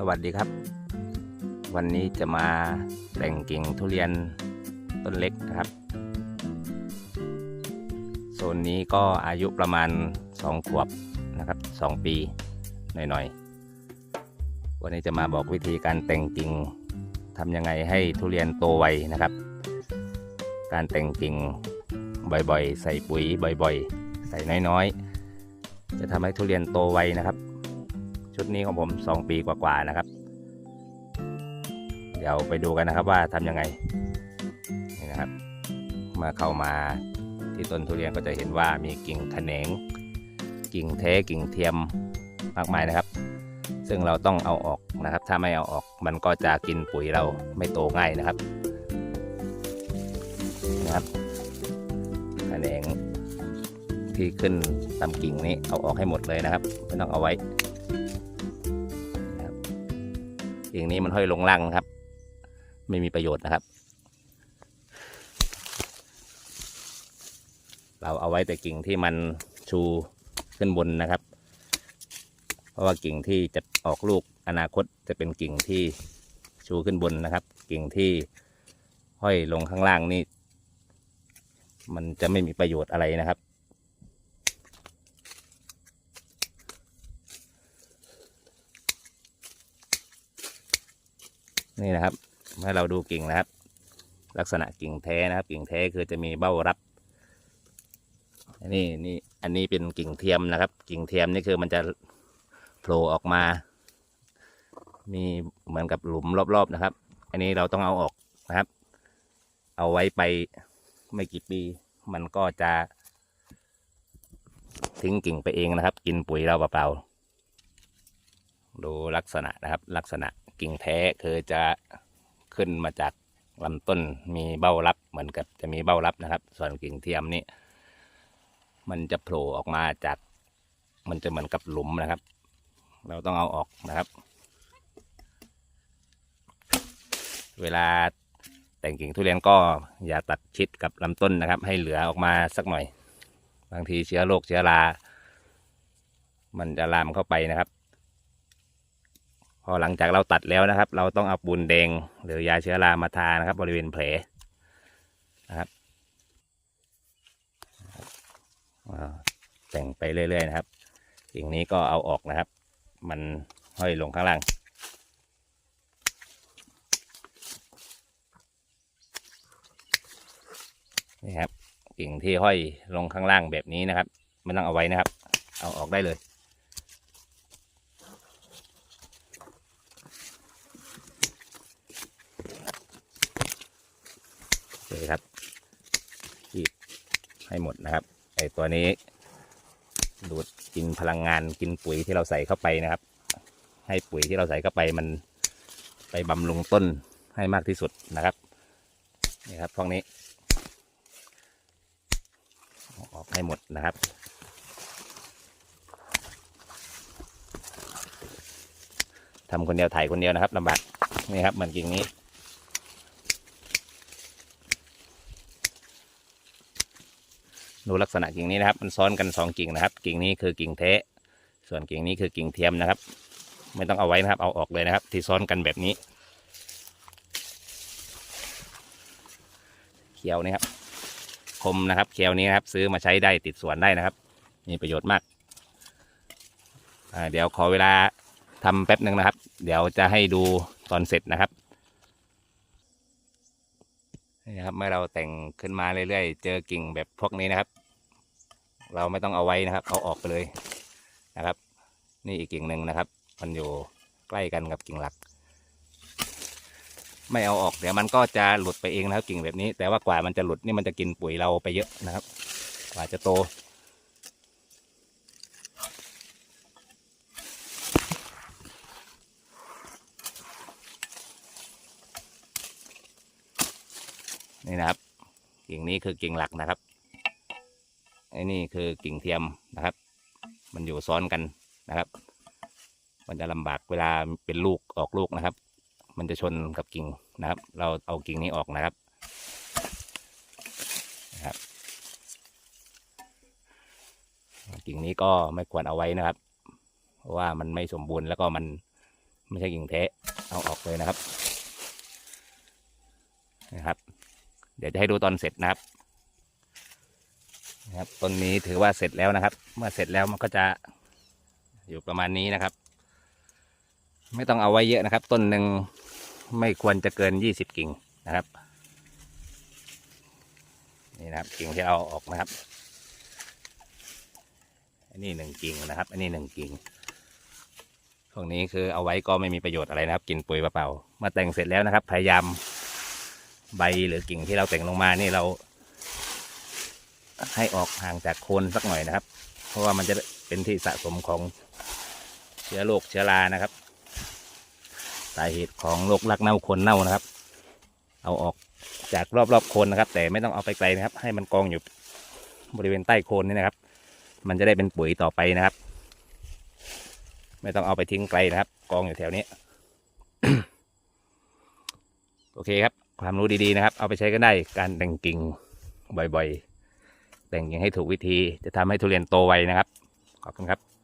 สวัสดีครับ วันนี้จะมาแต่งกิ่งทุเรียนต้นเล็กนะครับ โซนนี้ก็อายุประมาณ 2 ขวบนะครับ 2 ปีหน่อยๆ วันนี้จะมาบอกวิธีการแต่งกิ่งทำยังไงให้ทุเรียนโตไวนะครับ การแต่งกิ่งบ่อยๆ ใส่ปุ๋ยบ่อยๆ ใส่น้อยๆ จะทำให้ทุเรียนโตไวนะครับ ชุดนี้ของผม 2 ปีกว่าๆนะครับ เดี๋ยวไปดูกันนะครับว่าทำยังไงนี่นะครับ มาเข้ามาที่ต้นทุเรียนก็จะเห็นว่ามีกิ่งแขนง กิ่งแท้กิ่งเทียมมากมายนะครับ ซึ่งเราต้องเอาออกนะครับ ถ้าไม่เอาออกมันก็จะกินปุ๋ยเราไม่โตง่ายนะครับนะครับแขนงที่ขึ้นตามกิ่งนี้เอาออกให้หมดเลยนะครับไม่ต้องเอาไว้ กิ่งนี้มันห้อยลงล่างนะครับ ไม่มีประโยชน์นะครับ เราเอาไว้แต่กิ่งที่มันชูขึ้นบนนะครับ เพราะว่ากิ่งที่จะออกลูกอนาคตจะเป็นกิ่งที่ชูขึ้นบนนะครับ กิ่งที่ห้อยลงข้างล่างนี่ มันจะไม่มีประโยชน์อะไรนะครับ นี่นะครับให้เราดูกิ่งนะครับ ลักษณะกิ่งแท้นะครับ กิ่งแท้คือจะมีเบ้ารับอันนี้นี่อันนี้เป็นกิ่งเทียมนะครับ กิ่งเทียมนี่คือมันจะโผล่ออกมา มีเหมือนกับหลุมรอบๆนะครับ อันนี้เราต้องเอาออกนะครับ เอาไว้ไปไม่กี่ปี มันก็จะทิ้งกิ่งไปเองนะครับ กินปุ๋ยเราเปล่าๆ ดูลักษณะนะครับ ลักษณะกิ่งแท้คือจะขึ้นมาจากลำต้นมีเบ้ารับเหมือนกับจะมีเบ้ารับนะครับ ส่วนกิ่งเทียมนี่มันจะโผล่ออกมาจาก มันจะเหมือนกับหลุมนะครับ เราต้องเอาออกนะครับ เวลาแต่งกิ่งทุเรียนก็อย่าตัดชิดกับลำต้นนะครับ ให้เหลือออกมาสักหน่อย บางทีเชื้อโรคเชื้อรา มันจะลามเข้าไปนะครับ พอหลังจากเราตัดแล้วนะครับ เราต้องเอาปูนแดงหรือยาเชื้อรามาทานะครับ บริเวณแผลนะครับแต่งไปเรื่อยๆนะครับสิ่งนี้ก็เอาออกนะครับ มันห้อยลงข้างล่างนี่ครับกิ่งที่ห้อยลงข้างล่างแบบนี้นะครับไม่ต้องเอาไว้นะครับ เอาออกได้เลย โอเครับขีดให้หมดนะครับไอตัวนี้ ดูดกินพลังงานกินปุ๋ยที่เราใส่เข้าไปนะครับ ให้ปุ๋ยที่เราใส่เข้าไปมันไปบำรุงต้นให้มากที่สุดนะครับนี่ครับพวกนี้อออกให้หมดนะครับทำคนเดียวถ่ายคนเดียวนะครับลำบากนี่ครับเหมือนกิ่งนี้ ดูลักษณะกิ่งนี้นะครับ มันซ้อนกันสองกิ่งนะครับ กิ่งนี้คือกิ่งแท้ส่วนกิ่งนี้คือกิ่งเทียมนะครับ ไม่ต้องเอาไว้นะครับ เอาออกเลยนะครับ ที่ซ้อนกันแบบนี้ เขียวนี่ครับ คมนะครับเขียวนี้นะครับ ซื้อมาใช้ได้ติดสวนได้นะครับ มีประโยชน์มากเดี๋ยวขอเวลาทำแป๊บหนึ่งนะครับ เดี๋ยวจะให้ดูตอนเสร็จนะครับนี่ครับเมื่อเราแต่งขึ้นมาเรื่อยๆ เจอกิ่งแบบพวกนี้นะครับ เราไม่ต้องเอาไว้นะครับ เอาออกไปเลยนะครับ นี่อีกกิ่งหนึ่งนะครับ มันอยู่ใกล้กันกับกิ่งหลัก ไม่เอาออกเดี๋ยวมันก็จะหลุดไปเองนะครับ กิ่งแบบนี้ แต่ว่ากว่ามันจะหลุดนี่มันจะกินปุ๋ยเราไปเยอะนะครับ กว่าจะโตนี่นะครับกิ่งนี้คือกิ่งหลักนะครับ ไอ้นี่คือกิ่งเทียมนะครับ มันอยู่ซ้อนกันนะครับ มันจะลำบากเวลาเป็นลูกออกลูกนะครับ มันจะชนกับกิ่งนะครับ เราเอากิ่งนี้ออกนะครับนะครับ กิ่งนี้ก็ไม่ควรเอาไว้นะครับ เพราะว่ามันไม่สมบูรณ์แล้วก็มันไม่ใช่กิ่งแท้เอาออกเลยนะครับนะครับ เดี๋ยวจะให้ดูตอนเสร็จนะครับ ครับต้นนี้ถือว่าเสร็จแล้วนะครับ เมื่อเสร็จแล้วมันก็จะอยู่ประมาณนี้นะครับ ไม่ต้องเอาไว้เยอะนะครับ ต้นหนึ่งไม่ควรจะเกินยี่สิบกิ่งนะครับ นี่นะครับกิ่งที่เอาออกนะครับ อันนี้หนึ่งกิ่งนะครับ อันนี้หนึ่งกิ่งพวกนี้คือเอาไว้ก็ไม่มีประโยชน์อะไรนะครับ กินปุ๋ยเปล่าๆมาแต่งเสร็จแล้วนะครับ พยายามใบหรือกิ่งที่เราแต่งลงมานี่เรา ให้ออกห่างจากโคนสักหน่อยนะครับ เพราะว่ามันจะเป็นที่สะสมของเชื้อโรคเชื้อรานะครับสาเหตุของโรครักเน่าโคนเน่านะครับ เอาออกจากรอบๆโคนนะครับ แต่ไม่ต้องเอาไปไกลนะครับ ให้มันกองอยู่บริเวณใต้โคนนี่นะครับ มันจะได้เป็นปุ๋ยต่อไปนะครับ ไม่ต้องเอาไปทิ้งไกลนะครับ กองอยู่แถวนี้ โอเคครับ ความรู้ดีๆนะครับ เอาไปใช้ก็ได้การแต่งกิ่งบ่อยๆ แต่งกิ่งให้ถูกวิธีจะทำให้ทุเรียนโตไวนะครับ ขอบคุณครับ